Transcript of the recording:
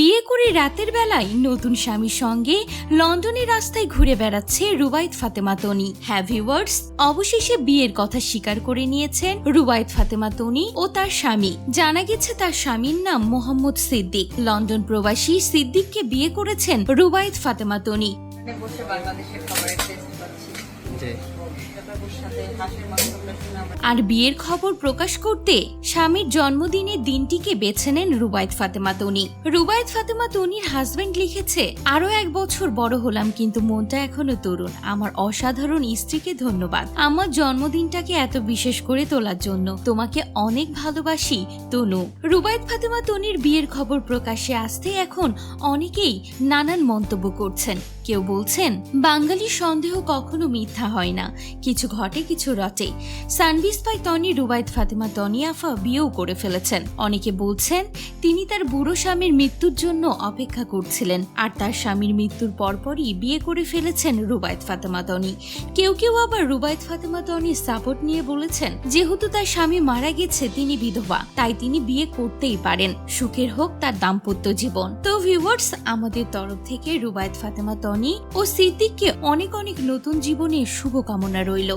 বিয়ে করে রাতের বেলায় নতুন স্বামীর সঙ্গে লন্ডনের রাস্তায় ঘুরে বেড়াচ্ছে রুবাইত ফাতেমা তনি। হ্যাঁ ভিউয়ার্স অবশেষে বিয়ের কথা স্বীকার করে নিয়েছেন রুবাইত ফাতেমা তনি ও তার স্বামী। জানা গেছে তার স্বামীর নাম মোহাম্মদ সিদ্দিক। লন্ডন প্রবাসী সিদ্দিককে বিয়ে করেছেন রুবাইত ফাতেমা তনি। বসে বাংলাদেশের খাবারের টেস্ট আর বিয়ের খবর প্রকাশ করতে স্বামীর জন্মদিনের দিনটিকে বেছে নেন রুবায়ত ফাতেমা তনি। রুবায়ত ফাতেমা তনির হাজবেন্ড লিখেছে, আরও এক বছর বড় হলাম, কিন্তু মনটা এখনও তরুণ। আমার অসাধারণ স্ত্রীকে ধন্যবাদ। আমার জন্মদিনটাকে এত বিশেষ করে তোলার জন্য তোমাকে অনেক ভালোবাসি, তনু। রুবায়ত ফাতেমা তনির বিয়ের খবর প্রকাশে আসতে এখন অনেকেই নানান মন্তব্য করছেন। কেউ বলছেন, বাঙালির সন্দেহ কখনো মিথ্যা হয় না। কিছু ঘটে, কিছু রটে। সানবিস পাই তনি রুবায়ত ফাতেমা তনি আফা বিয়েও করে ফেলেছেন। অনেকে বলছেন, তিনি তার বুড়ো স্বামীর মৃত্যুর জন্য অপেক্ষা করছিলেন, আর তার স্বামীর মৃত্যুর পরপরই বিয়ে করে ফেলেছেন রুবায়ত ফাতেমা তনি কেউ কেউ আবার রুবায়ত ফাতেমা তনির সাপোর্ট নিয়ে বলেছেন, যেহেতু তার স্বামী মারা গেছে, তিনি বিধবা, তাই তিনি বিয়ে করতেই পারেন। সুখের হোক তার দাম্পত্য জীবন। তো ভিউয়ার্স আমাদের তরফ থেকে রুবায়ত ফাতেমা তনি ও সিদ্দিককে অনেক অনেক নতুন জীবনের শুভকামনা রইল।